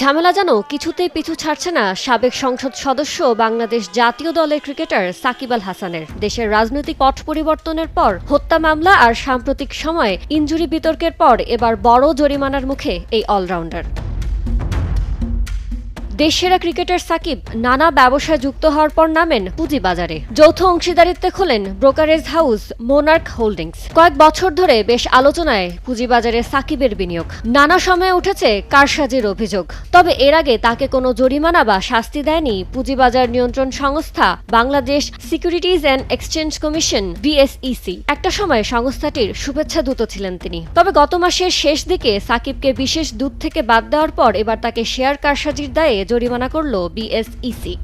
ঝামেলা যেন কিছুতেই পিছু ছাড়ছে না সাবেক সংসদ সদস্য বাংলাদেশ জাতীয় দলের ক্রিকেটার সাকিব আল হাসানের। দেশের রাজনৈতিক পথ পরিবর্তনের পর হত্যা মামলা আর সাম্প্রতিক সময়ে ইনজুরি বিতর্কের পর এবার বড় জরিমানার মুখে এই অলরাউন্ডার। দেশসেরা ক্রিকেটার সাকিব নানা ব্যবসায় যুক্ত হওয়ার পর নামেন পুঁজিবাজারে। যৌথ অংশীদারিত্বে খোলেন ব্রোকারেজ হাউস, মোনার্ক হোল্ডিংস। কয়েক বছর ধরে বেশ আলোচনায় পুঁজিবাজারে সাকিবের বিনিয়োগ। নানা সময়ে উঠেছে কারসাজির অভিযোগ। তবে এর আগে তাকে কোনো জরিমানা বা শাস্তি দেয়নি পুঁজিবাজার নিয়ন্ত্রণ সংস্থা Bangladesh securities and exchange commission, BSEC. একটা সময় সংস্থাটির শুভেচ্ছা দূত ছিলেন তিনি। তবে গত মাসের শেষ দিকে সাকিবকে বিশেষ দূত থেকে বাদ দেওয়ার পর এবার তাকে শেয়ার কারসাজির দায়ে জরিমানা করল বিএসইসি।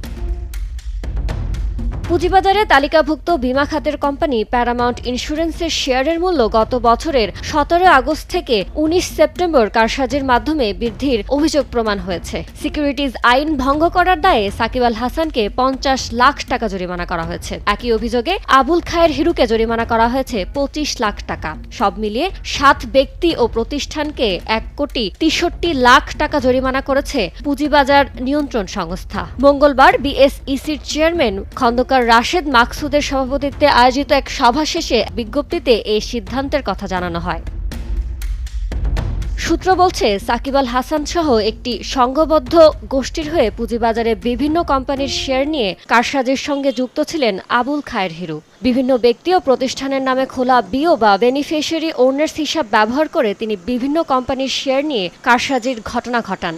পুঁজিবাজারে তালিকাভুক্ত বিমা খাতের কোম্পানি প্যারামাউন্ট ইন্স্যুরেন্সের শেয়ারের মূল্য গত বছরের সতেরো আগস্ট থেকে উনিশ সেপ্টেম্বর কারসাজির মাধ্যমে বৃদ্ধির অভিযোগ প্রমাণ হয়েছে। সিকিউরিটিজ আইন ভঙ্গ করার দায়ে সাকিব আল হাসানকে পঞ্চাশ লাখ টাকা জরিমানা করা হয়েছে। একই অভিযোগে আবুল খায়ের হিরুকে জরিমানা করা হয়েছে পঁচিশ লাখ টাকা। সব মিলিয়ে সাত ব্যক্তি ও প্রতিষ্ঠানকে এক কোটি তেষট্টি লাখ টাকা জরিমানা করেছে পুঁজিবাজার নিয়ন্ত্রণ সংস্থা। মঙ্গলবার বিএসইসির চেয়ারম্যান খন্দকার রাশেদ মাকসুদের সভাপতিত্বে আয়োজিত এক সভা শেষে বিজ্ঞপ্তিতে এই সিদ্ধান্তের কথা জানানো হয়। সূত্র বলছে, সাকিব আল হাসান সহ একটি সংঘবদ্ধ গোষ্ঠীর হয়ে পুঁজিবাজারে বিভিন্ন কোম্পানির শেয়ার নিয়ে কারসাজির সঙ্গে যুক্ত ছিলেন আবুল খায়ের হিরু। বিভিন্ন ব্যক্তি ও প্রতিষ্ঠানের নামে খোলা বিও বা বেনিফিশিয়ারি ওনার্স হিসাব ব্যবহার করে তিনি বিভিন্ন কোম্পানির শেয়ার নিয়ে কারসাজির ঘটনা ঘটান।